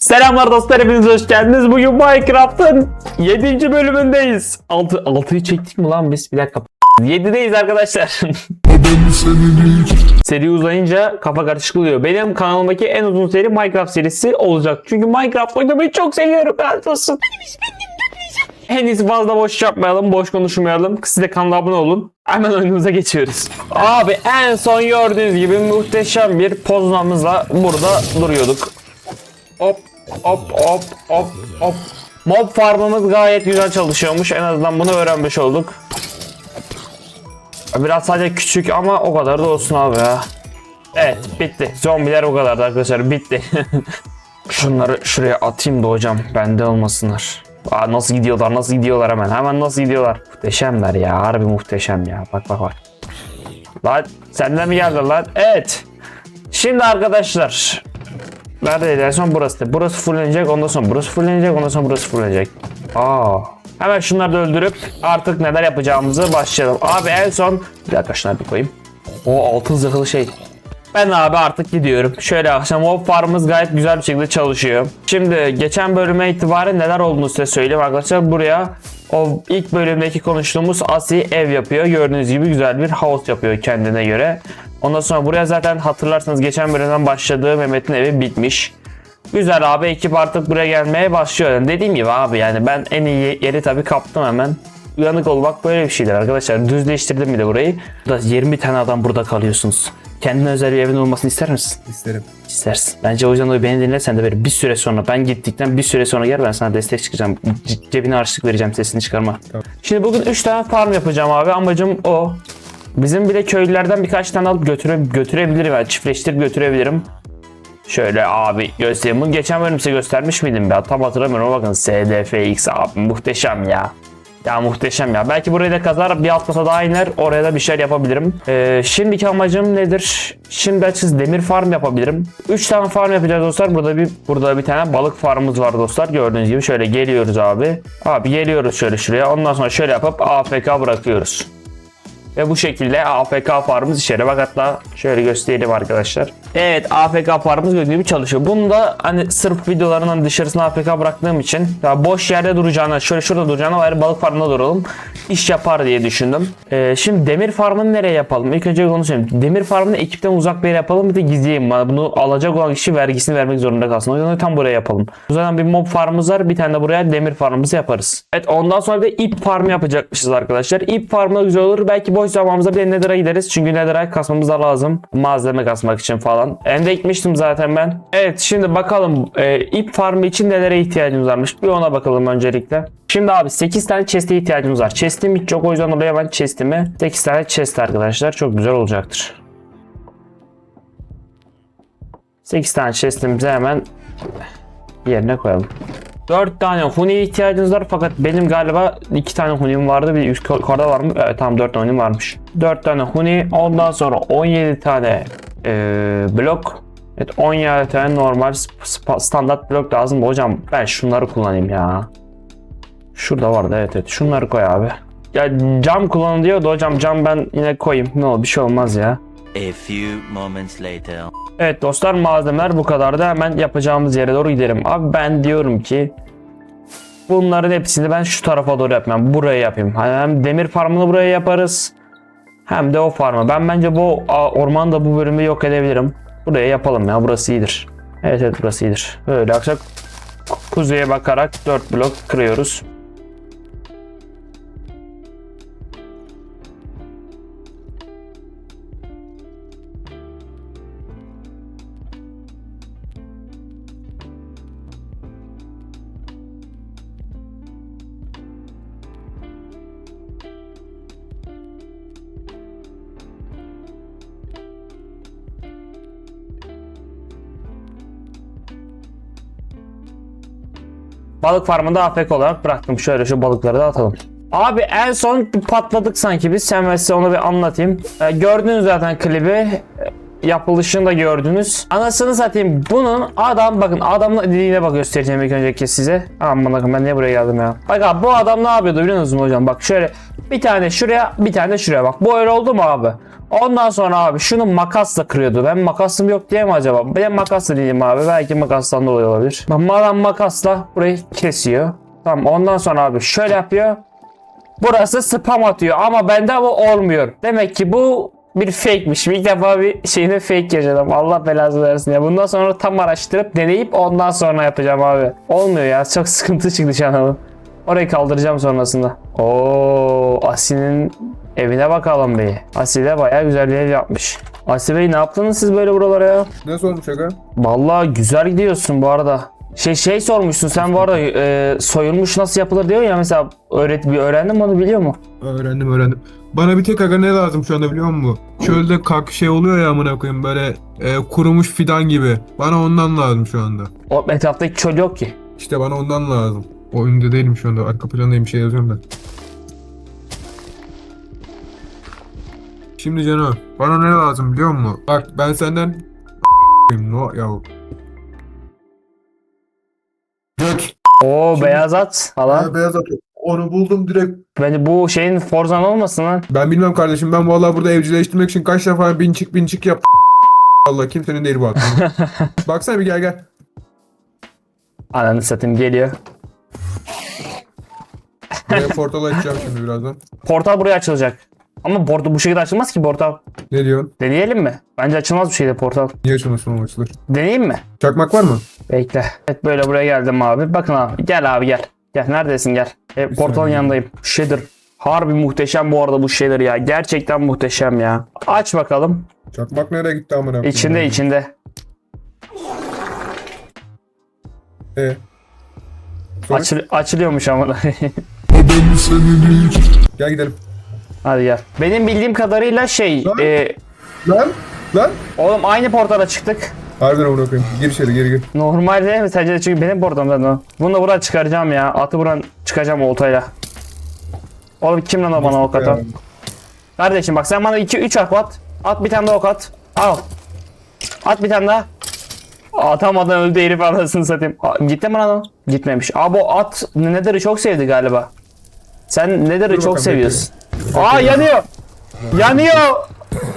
Selamlar dostlar hepiniz hoş geldiniz. Bugün Minecraft'ın 7. bölümündeyiz. 6 6'yı çektik mi lan biz? Bir dakika. 7'deyiz arkadaşlar. seri uzayınca kafa karışık oluyor. Benim kanalımdaki en uzun seri Minecraft serisi olacak. Çünkü Minecraft oynamayı çok seviyorum. Ben olsun. En iyisi fazla boş yapmayalım, boş konuşmayalım. Siz de kanala abone olun. Hemen oyunumuza geçiyoruz. Abi en son gördüğünüz gibi muhteşem bir pozlamızla burada duruyorduk. Hop hop hop hop hop. Mob farmımız gayet güzel çalışıyormuş. En azından bunu öğrenmiş olduk. Biraz sadece küçük ama o kadar da olsun abi ya. Evet bitti. Zombiler o kadardı arkadaşlar bitti. Şunları şuraya atayım da hocam bende olmasınlar. Aa, nasıl gidiyorlar nasıl gidiyorlar hemen hemen nasıl gidiyorlar. Muhteşemler ya harbi muhteşem ya bak bak bak. Lan senden mi geldi lan? Evet. Şimdi arkadaşlar Neredeydi en son burası. Burası fullenecek ondan sonra burası fullenecek ondan sonra burası fullenecek. Aa. Hemen şunları da öldürüp artık neler yapacağımızı başlayalım. Abi en son bir dakika şunları bir koyayım. O altın zırhlı şey. Ben abi artık gidiyorum. Şöyle akşam mob farmımız gayet güzel bir şekilde çalışıyor. Şimdi geçen bölüme itibaren neler olduğunu size söyleyeyim arkadaşlar. Buraya o ilk bölümdeki konuştuğumuz Asi ev yapıyor. Gördüğünüz gibi güzel bir house yapıyor kendine göre. Ondan sonra buraya zaten hatırlarsanız geçen bölümden başladığı Mehmet'in evi bitmiş. Güzel abi ekip artık buraya gelmeye başlıyor. Yani dediğim gibi abi yani ben en iyi yeri tabii kaptım hemen. Uyanık olmak böyle bir şeydir arkadaşlar. Düzleştirdim bir de burayı. Burada 20 tane adam burada kalıyorsunuz. Kendine özel bir evin olmasını ister misin? İsterim. İstersin. Bence o yüzden o beni dinle sen de böyle bir süre sonra ben gittikten bir süre sonra gel ben sana destek çıkacağım. C- cebine harçlık vereceğim sesini çıkarma. Tamam. Şimdi bugün 3 tane farm yapacağım abi. Amacım o. Bizim bile köylülerden birkaç tane alıp götüre, götürebilirim. Yani çiftleştirip götürebilirim. Şöyle abi göstereyim. Bunu geçen bölüm size göstermiş miydim be? Tam hatırlamıyorum bakın SDFX abi muhteşem ya. Ya muhteşem ya. Belki burayı da kazar bir alt kata daha iner. Oraya da bir şeyler yapabilirim. Ee, şimdiki amacım nedir? Şimdi açız demir farm yapabilirim. 3 tane farm yapacağız dostlar. Burada bir burada bir tane balık farmımız var dostlar. Gördüğünüz gibi şöyle geliyoruz abi. Abi geliyoruz şöyle şuraya. Ondan sonra şöyle yapıp AFK bırakıyoruz. Ve bu şekilde AFK farmımız işe Bak hatta şöyle göstereyim arkadaşlar. Evet AFK farmımız gördüğünüz gibi çalışıyor. Bunu da hani sırf videolarının dışarısına AFK bıraktığım için ya boş yerde duracağına şöyle şurada duracağına bari balık farmında duralım. İş yapar diye düşündüm. Ee, şimdi demir farmını nereye yapalım? İlk önce onu. Demir farmını ekipten uzak bir yere yapalım bir de gizleyeyim. Bunu alacak olan kişi vergisini vermek zorunda kalsın. O yüzden tam buraya yapalım. Zaten bir mob farmımız var. Bir tane de buraya demir farmımızı yaparız. Evet ondan sonra da ip farmı yapacakmışız arkadaşlar. İp farmı da güzel olur. Belki boş zamanımızda bir de Nether'a gideriz. Çünkü Nether'a kasmamız da lazım. Malzeme kasmak için falan. Ende ekmiştim zaten ben. Evet şimdi bakalım e, ip farmı için nelere ihtiyacımız varmış. Bir ona bakalım öncelikle. Şimdi abi 8 tane chest'e ihtiyacımız var. Chest'im hiç yok o yüzden oraya ben chest'imi 8 tane chest arkadaşlar. Çok güzel olacaktır. 8 tane chest'imizi hemen yerine koyalım. 4 tane huniye ihtiyacınız var fakat benim galiba 2 tane hunim vardı bir üst yukarıda var mı? Evet tamam 4 tane hunim varmış. 4 tane huni ondan sonra 17 tane eee, blok. Evet 17 tane normal standart blok lazım. Hocam ben şunları kullanayım ya. Şurada vardı evet evet şunları koy abi. Ya cam kullanın diyordu hocam cam ben yine koyayım. Ne olur bir şey olmaz ya. A few moments later. Evet dostlar malzemeler bu kadardı. Hemen yapacağımız yere doğru gidelim. Abi ben diyorum ki bunların hepsini ben şu tarafa doğru yapmam. Buraya yapayım. Hem demir farmını buraya yaparız. Hem de o farmı. Ben bence bu a, ormanı da bu bölümü yok edebilirim. Buraya yapalım ya. Burası iyidir. Evet evet burası iyidir. Böyle aksak kuzeye bakarak 4 blok kırıyoruz. Balık farmında afk olarak bıraktım. Şöyle şu balıkları da atalım. Abi en son patladık sanki biz. Hemen size onu bir anlatayım. Ee, gördünüz zaten klibi. Ee, Yapılışını da gördünüz. Anasını satayım. Bunun adam bakın adamın dediğine bak göstereceğim ilk önceki size. Aman bakın ben niye buraya geldim ya. Bak abi bu adam ne yapıyordu biliyor musunuz hocam? Bak şöyle bir tane şuraya bir tane şuraya bak. Bu öyle oldu mu abi? Ondan sonra abi şunu makasla kırıyordu. Ben makasım yok diye mi acaba? Ben makasla diyeyim abi. Belki makastan dolayı olabilir. Madem makasla burayı kesiyor. Tamam ondan sonra abi şöyle yapıyor. Burası spam atıyor ama bende bu olmuyor. Demek ki bu bir fake'miş. İlk defa bir şeyde fake yaşadım. Allah belasını versin ya. Bundan sonra tam araştırıp deneyip ondan sonra yapacağım abi. Olmuyor ya. Çok sıkıntı çıktı şu an. Orayı kaldıracağım sonrasında. Oo, Asi'nin evine bakalım bir. Asi de bayağı güzel bir ev yapmış. Asi Bey ne yaptınız siz böyle buralara ya? Ne sormuş aga? Vallahi güzel gidiyorsun bu arada. Şey şey sormuşsun sen bu arada e, soyulmuş nasıl yapılır diyor ya mesela öğret bir öğrendin mi onu biliyor mu? Öğrendim öğrendim. Bana bir tek aga ne lazım şu anda biliyor musun? Çölde kak şey oluyor ya amına koyayım böyle e, kurumuş fidan gibi. Bana ondan lazım şu anda. O etraftaki çöl yok ki. İşte bana ondan lazım. Oyunda değilim şu anda. Arka plandayım bir şey yazıyorum ben. Şimdi Cano bana ne lazım biliyor musun? Bak ben senden no ya. Göt. Oo beyaz at falan. beyaz atı. Onu buldum direkt. Bence bu şeyin Forzan olmasın lan. Ben bilmem kardeşim ben vallahi burada evcilleştirmek için kaç defa bin çık bin çık yap. Allah kimsenin değil bu at. Baksana bir gel gel. Ananı satayım geliyor. Buraya portal açacağım şimdi birazdan. Portal buraya açılacak. Ama portal bu şekilde açılmaz ki portal. Ne diyorsun? Deneyelim mi? Bence açılmaz bu şekilde portal. Niye açılmasın o açılır? Deneyeyim mi? Çakmak var mı? Bekle. Evet böyle buraya geldim abi. Bakın abi. Gel abi gel. Gel neredesin gel. E, portalın saniye. yanındayım. Shader. Harbi muhteşem bu arada bu şeyler ya. Gerçekten muhteşem ya. Aç bakalım. Çakmak nereye gitti amına koyayım? İçinde içinde. E. Sonra- Açıl açılıyormuş ama. Gel gidelim. Hadi gel. Benim bildiğim kadarıyla şey. Lan. e, Lan! Lan! oğlum aynı portala çıktık. Harbiden amına koyayım. Gir içeri geri gir. Normal değil mi sence de çünkü benim portamdan o. Bunu da buradan çıkaracağım ya. Atı buradan çıkacağım oltayla. Oğlum kim lan o bana ok atan? Kardeşim bak sen bana 2 3 ok at. At bir tane daha ok at. Al. At bir tane daha. Atamadan öldü herif anasını satayım. Aa, Gitti mi lan o? Gitmemiş. Abi o at Nether'ı çok sevdi galiba. Sen Nether'ı çok bakalım, seviyorsun. Aa yanıyor. Yanıyor.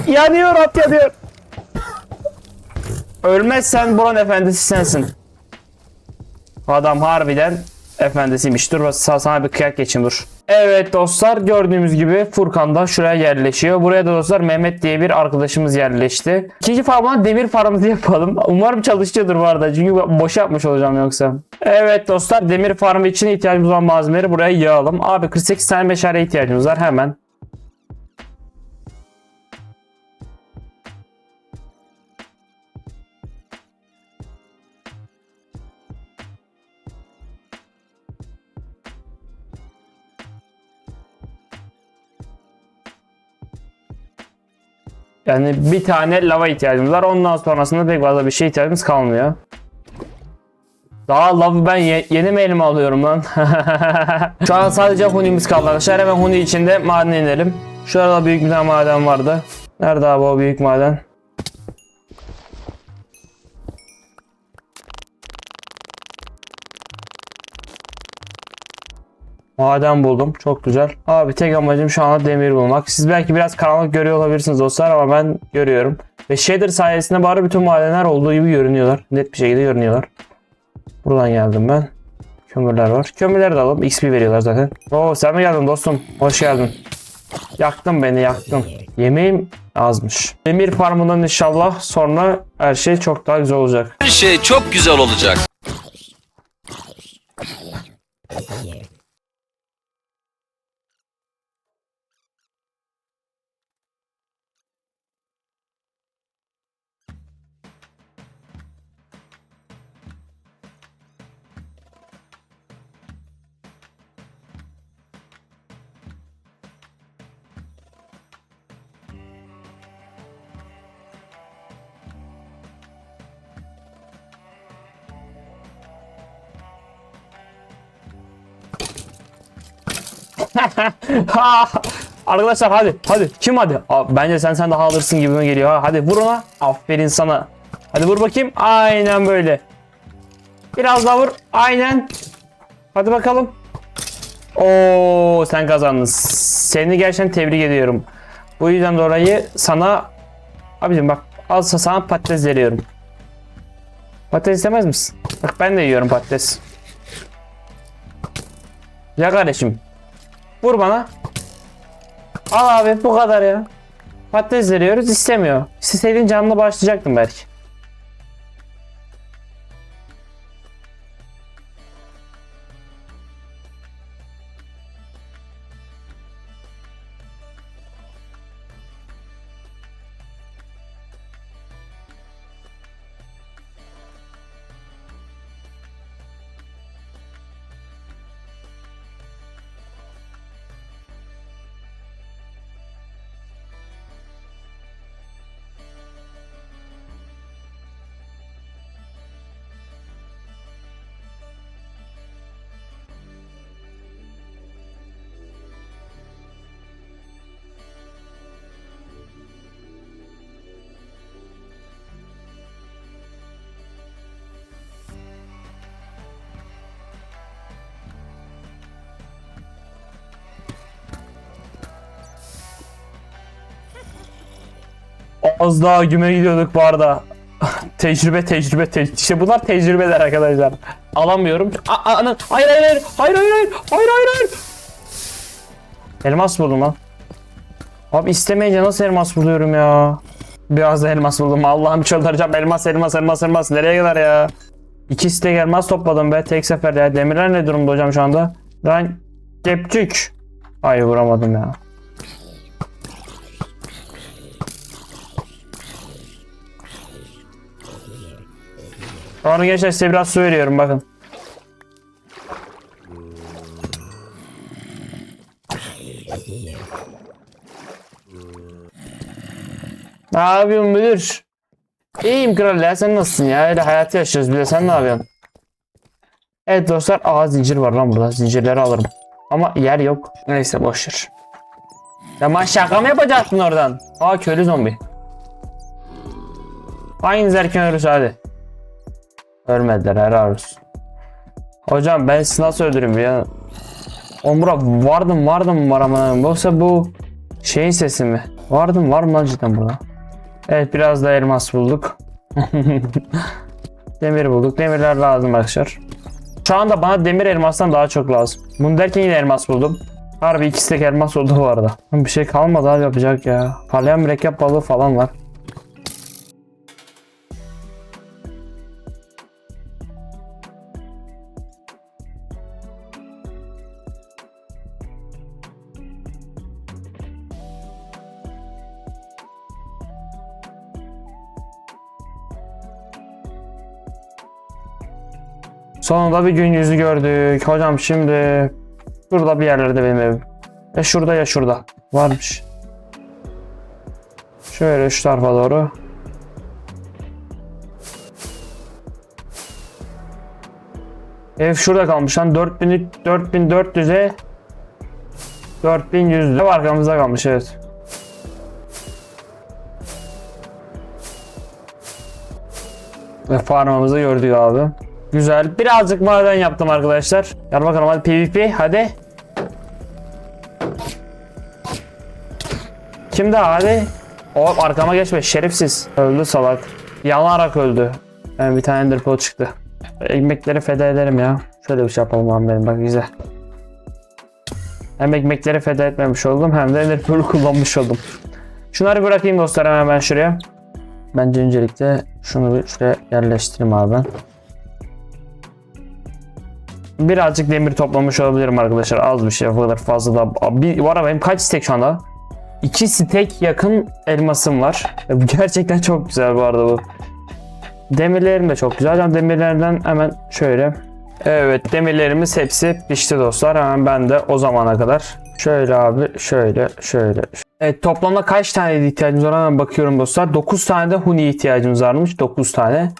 Yanıyor at yanıyor. Ölmezsen buranın efendisi sensin. Adam harbiden efendisiymiş. Dur sa- sana bir kıyak geçeyim dur. Evet dostlar gördüğümüz gibi Furkan da şuraya yerleşiyor. Buraya da dostlar Mehmet diye bir arkadaşımız yerleşti. İkinci farmdan demir farmımızı yapalım. Umarım çalışıyordur bu arada. Çünkü boş yapmış olacağım yoksa. Evet dostlar demir farmı için ihtiyacımız olan malzemeleri buraya yığalım. Abi 48 tane meşale ihtiyacımız var hemen. Yani bir tane lava ihtiyacımız var. Ondan sonrasında pek fazla bir şey ihtiyacımız kalmıyor. Daha lavı ben ye- yeni mi elime alıyorum lan? Şu an sadece hunimiz kaldı arkadaşlar. Hemen huni içinde maden inelim. Şurada büyük bir tane maden vardı. Nerede abi o büyük maden? Maden buldum. Çok güzel. Abi tek amacım şu anda demir bulmak. Siz belki biraz karanlık görüyor olabilirsiniz dostlar ama ben görüyorum. Ve shader sayesinde bari bütün madenler olduğu gibi görünüyorlar. Net bir şekilde görünüyorlar. Buradan geldim ben. Kömürler var. Kömürleri de alalım. XP veriyorlar zaten. Oo sen mi geldin dostum? Hoş geldin. Yaktın beni yaktın. Yemeğim azmış. Demir farmından inşallah sonra her şey çok daha güzel olacak. Her şey çok güzel olacak. Arkadaşlar hadi hadi kim hadi? Aa, bence sen sen daha alırsın gibime geliyor. Ha, hadi vur ona. Aferin sana. Hadi vur bakayım. Aynen böyle. Biraz daha vur. Aynen. Hadi bakalım. Oo sen kazandın. Seni gerçekten tebrik ediyorum. Bu yüzden dolayı sana abicim bak al sana patates veriyorum. Patates istemez misin? Bak ben de yiyorum patates. Ya kardeşim. Vur bana. Al abi bu kadar ya. Patates veriyoruz istemiyor. İsteseydin canlı başlayacaktım belki. Az daha güme gidiyorduk bu arada. tecrübe tecrübe tecrübe. İşte bunlar tecrübeler arkadaşlar. Alamıyorum. A, ana- hayır hayır hayır. Hayır hayır hayır. Hayır hayır hayır. Elmas buldum lan. Abi istemeyince nasıl elmas buluyorum ya? Biraz da elmas buldum. Allah'ım çıldıracağım. Elmas elmas elmas elmas. Nereye kadar ya? İki stek elmas topladım be tek seferde. Demirler ne durumda hocam şu anda? Lan kepçük. Ay vuramadım ya. Sonra gençler size biraz su veriyorum bakın. Ne yapıyorsun müdür? İyiyim kral ya sen nasılsın ya? Öyle hayatı yaşıyoruz bir de sen ne yapıyorsun? Evet dostlar aa zincir var lan burada zincirleri alırım. Ama yer yok. Neyse boşver. Ya ben şaka mı yapacaksın oradan? Aa köylü zombi. Hanginiz erken ölürse hadi. Ölmediler helal olsun. Hocam ben sizi nasıl öldürürüm ya? Omura vardım vardım var ama yoksa bu şeyin sesi mi? Vardım var mı lan cidden burada? Evet biraz da elmas bulduk. demir bulduk. Demirler lazım arkadaşlar. Şu anda bana demir elmastan daha çok lazım. Bunu derken yine elmas buldum. Harbi ikisi de elmas oldu bu arada. Bir şey kalmadı abi yapacak ya. Parlayan mürekkep balığı falan var. Sonunda bir gün yüzü gördük. Hocam şimdi şurada bir yerlerde benim evim. Ya şurada ya şurada. Varmış. Şöyle şu tarafa doğru. Ev şurada kalmış lan 4000 4400'e 4100 ev arkamızda kalmış evet. Ve farmımızı gördük abi. Güzel. Birazcık maden yaptım arkadaşlar. Gel bakalım hadi PvP hadi. Kim daha hadi. Hop arkama geçme şerefsiz. Öldü salak. Yanarak öldü. Yani bir tane enderpearl çıktı. Ekmekleri feda ederim ya. Şöyle bir şey yapalım abi benim bak güzel. Hem ekmekleri feda etmemiş oldum hem de enderpearl'ü kullanmış oldum. Şunları bırakayım dostlar hemen ben şuraya. Bence öncelikle şunu bir şuraya yerleştireyim abi ben. Birazcık demir toplamış olabilirim arkadaşlar. Az bir şey o kadar fazla da. Bir, var benim kaç stek şu anda? 2 stek yakın elmasım var. E, Gerçekten çok güzel bu arada bu. Demirlerim de çok güzel. Ama demirlerden hemen şöyle. Evet demirlerimiz hepsi pişti dostlar. Hemen ben de o zamana kadar. Şöyle abi şöyle şöyle. Evet toplamda kaç tane ihtiyacımız var hemen bakıyorum dostlar. 9 tane de huni ihtiyacımız varmış. 9 tane.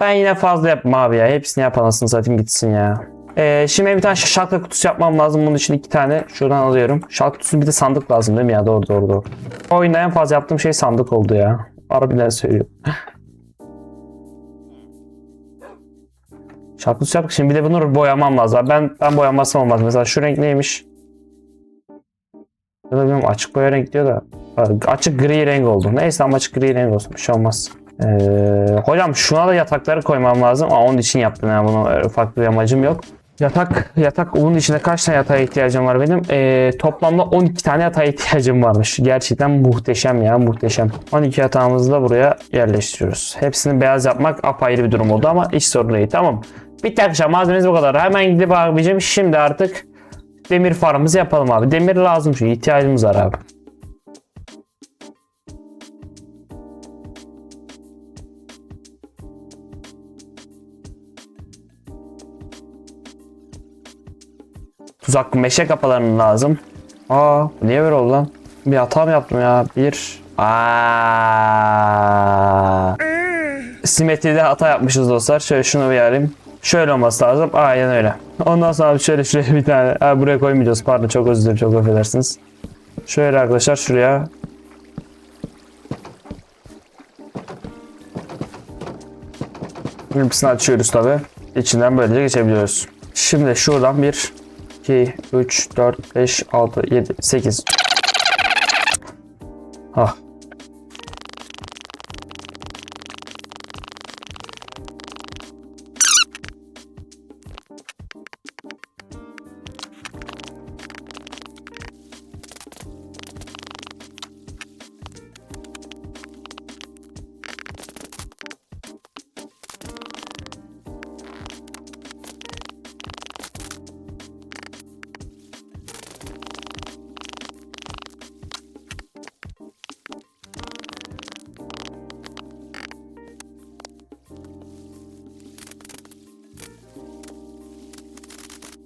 Ben yine fazla yapmam abi ya. Hepsini yapalım satayım gitsin ya. Ee, şimdi bir tane şalka kutusu yapmam lazım. Bunun için iki tane şuradan alıyorum. Şalka kutusu bir de sandık lazım değil mi ya? Doğru doğru doğru. Oyunda en fazla yaptığım şey sandık oldu ya. Harbiden söylüyorum. Şalka kutusu yaptık. Şimdi bir de bunu boyamam lazım. Ben ben boyamazsam olmaz. Mesela şu renk neymiş? Ya da bilmiyorum açık boya renk diyor da. Açık gri renk oldu. Neyse ama açık gri renk olsun. Bir şey olmaz. Ee, hocam şuna da yatakları koymam lazım. Aa, onun için yaptım yani bunu. Farklı bir amacım yok. Yatak, yatak bunun içinde kaç tane yatağa ihtiyacım var benim? Ee, toplamda 12 tane yatağa ihtiyacım varmış. Gerçekten muhteşem ya muhteşem. 12 yatağımızı da buraya yerleştiriyoruz. Hepsini beyaz yapmak apayrı bir durum oldu ama hiç sorun değil. Tamam. Bitti arkadaşlar malzememiz bu kadar. Hemen gidip abicim şimdi artık demir farmımızı yapalım abi. Demir lazım çünkü ihtiyacımız var abi. Tuzak meşe kapılarının lazım. Aa niye böyle oldu lan? Bir hata mı yaptım ya? Bir. Aa. Simetride hata yapmışız dostlar. Şöyle şunu bir arayayım. Şöyle olması lazım. Aynen öyle. Ondan sonra şöyle şuraya bir tane. Ha, buraya koymayacağız. Pardon çok özür dilerim. Çok affedersiniz. Şöyle arkadaşlar şuraya. Hepsini açıyoruz tabi. İçinden böylece geçebiliyoruz. Şimdi şuradan 1, 2, 3, 4, 5, 6, 7, 8. Ah.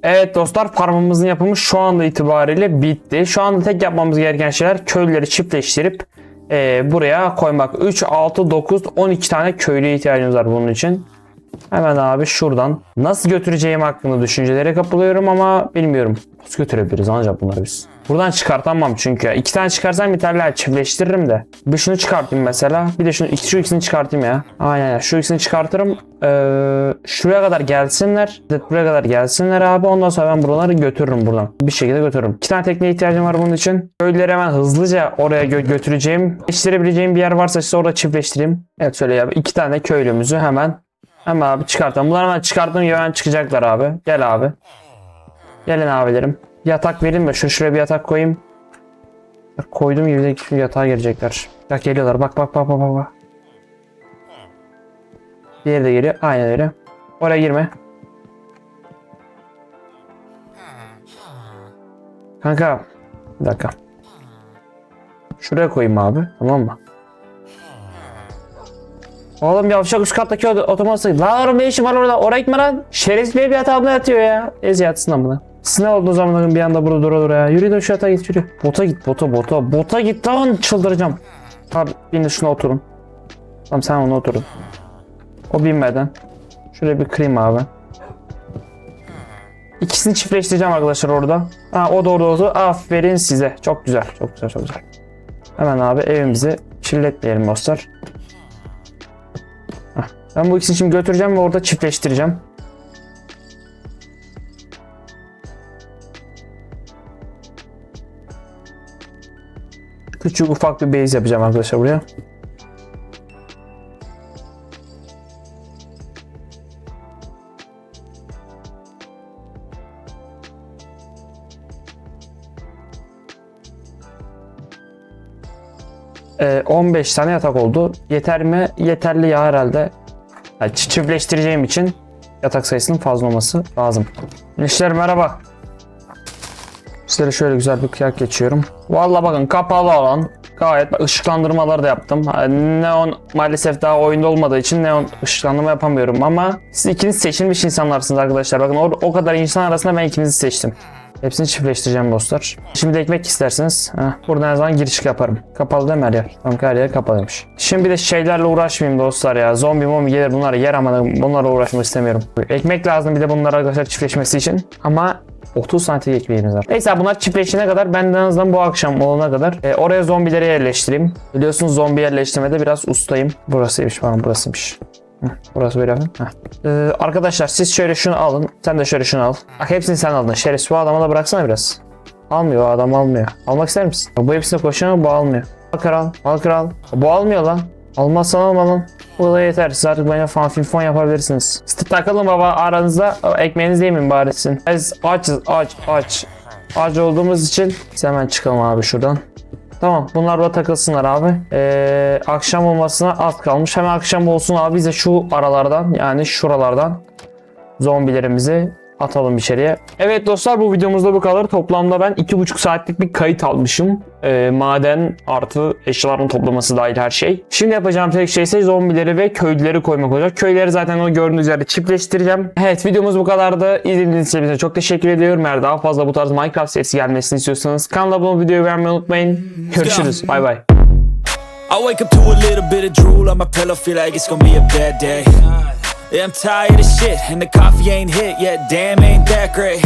Evet dostlar farmımızın yapımı şu anda itibariyle bitti. Şu anda tek yapmamız gereken şeyler köylüleri çiftleştirip e, buraya koymak. 3, 6, 9, 12 tane köylüye ihtiyacımız var bunun için. Hemen abi şuradan nasıl götüreceğim hakkında düşüncelere kapılıyorum ama bilmiyorum. Nasıl götürebiliriz ancak bunları biz. Buradan çıkartamam çünkü. İki tane çıkarsam yeterli çiftleştiririm de. Bir şunu çıkartayım mesela. Bir de şunu, şu ikisini çıkartayım ya. Aynen şu ikisini çıkartırım. Ee, şuraya kadar gelsinler. Bir Buraya kadar gelsinler abi. Ondan sonra ben buraları götürürüm buradan. Bir şekilde götürürüm. İki tane tekneye ihtiyacım var bunun için. Köylüleri hemen hızlıca oraya gö- götüreceğim. Çiftleştirebileceğim bir yer varsa size orada çiftleştireyim. Evet şöyle abi. iki tane köylümüzü hemen Hemen abi çıkartalım. Bunları hemen çıkarttığım hemen çıkacaklar abi. Gel abi. Gelin abilerim. Yatak verin mi? Şu şuraya bir yatak koyayım. Bak, Koyduğum gibi de şu yatağa girecekler. Bak geliyorlar. Bak bak bak bak bak. Diğeri de geliyor. Aynen öyle. Oraya girme. Kanka. Bir dakika. Şuraya koyayım abi. Tamam mı? Oğlum yavşak üst kattaki ot- otomatik. Lan oğlum ne işin var orada? Oraya gitme lan. Şerefsiz bir yatağımda yatıyor ya. Ez yatsın amına. Siz ne oldu o zaman bir anda burada dura dura ya. Yürü de şu yatağa git yürü. Bota git bota bota. Bota git lan çıldıracağım. Abi bin de şuna oturun. Tamam sen ona oturun. O binmeden. Şöyle bir kırayım abi. İkisini çiftleştireceğim arkadaşlar orada. Ha o orada oldu. Aferin size. Çok güzel. Çok güzel çok güzel. Hemen abi evimizi kirletmeyelim dostlar. Ben bu ikisini şimdi götüreceğim ve orada çiftleştireceğim. Küçük ufak bir base yapacağım arkadaşlar buraya. Ee, 15 tane yatak oldu. Yeter mi? Yeterli ya herhalde. Yani çi- çiftleştireceğim için yatak sayısının fazla olması lazım. Gençler merhaba. Sizlere şöyle güzel bir kıyak geçiyorum. Valla bakın kapalı olan gayet bak, ışıklandırmaları da yaptım. Neon maalesef daha oyunda olmadığı için neon ışıklandırma yapamıyorum ama siz ikiniz seçilmiş insanlarsınız arkadaşlar. Bakın o, o kadar insan arasında ben ikinizi seçtim. Hepsini çiftleştireceğim dostlar. Şimdi de ekmek isterseniz buradan her zaman giriş yaparım. Kapalı değil mi her yer? Tamam her yer kapalıymış. Şimdi bir de şeylerle uğraşmayayım dostlar ya. Zombi mombi gelir bunlar yer ama bunlarla uğraşmak istemiyorum. Ekmek lazım bir de bunlara arkadaşlar çiftleşmesi için. Ama 30 santim ekmeğimiz var. Neyse bunlar çiftleşene kadar ben en azından bu akşam olana kadar e, oraya zombileri yerleştireyim. Biliyorsunuz zombi yerleştirmede biraz ustayım. Burasıymış pardon burasıymış. Burası böyle yapayım. Ee, arkadaşlar siz şöyle şunu alın. Sen de şöyle şunu al. Bak hepsini sen aldın. Şerefsiz bu adama da bıraksana biraz. Almıyor adam almıyor. Almak ister misin? Bu hepsine koşuyor ama bu almıyor. Al kral. Al kral. Bu almıyor lan. Almazsan alma lan. Bu da yeter. Siz artık bana fan film fon yapabilirsiniz. Siz takılın baba aranızda. Ekmeğinizi yemin bari sizin. Biz açız aç aç. Aç olduğumuz için hemen çıkalım abi şuradan. Tamam bunlar da takılsınlar abi. Ee, akşam olmasına az kalmış. Hemen akşam olsun abi biz de şu aralardan yani şuralardan zombilerimizi atalım içeriye. Evet dostlar bu videomuzda bu kadar. Toplamda ben 2,5 saatlik bir kayıt almışım. Ee, maden artı eşyaların toplaması dahil her şey. Şimdi yapacağım tek şey ise zombileri ve köylüleri koymak olacak. Köyleri zaten o gördüğünüz üzere çiftleştireceğim. Evet videomuz bu kadardı. İzlediğiniz için çok teşekkür ediyorum. Eğer daha fazla bu tarz Minecraft serisi gelmesini istiyorsanız kanala abone videoyu beğenmeyi unutmayın. Görüşürüz. Bay bay. I wake up to a little bit of drool on my pillow, feel like it's gonna be a bad day. Yeah, I'm tired of shit, and the coffee ain't hit yet, damn, ain't that great.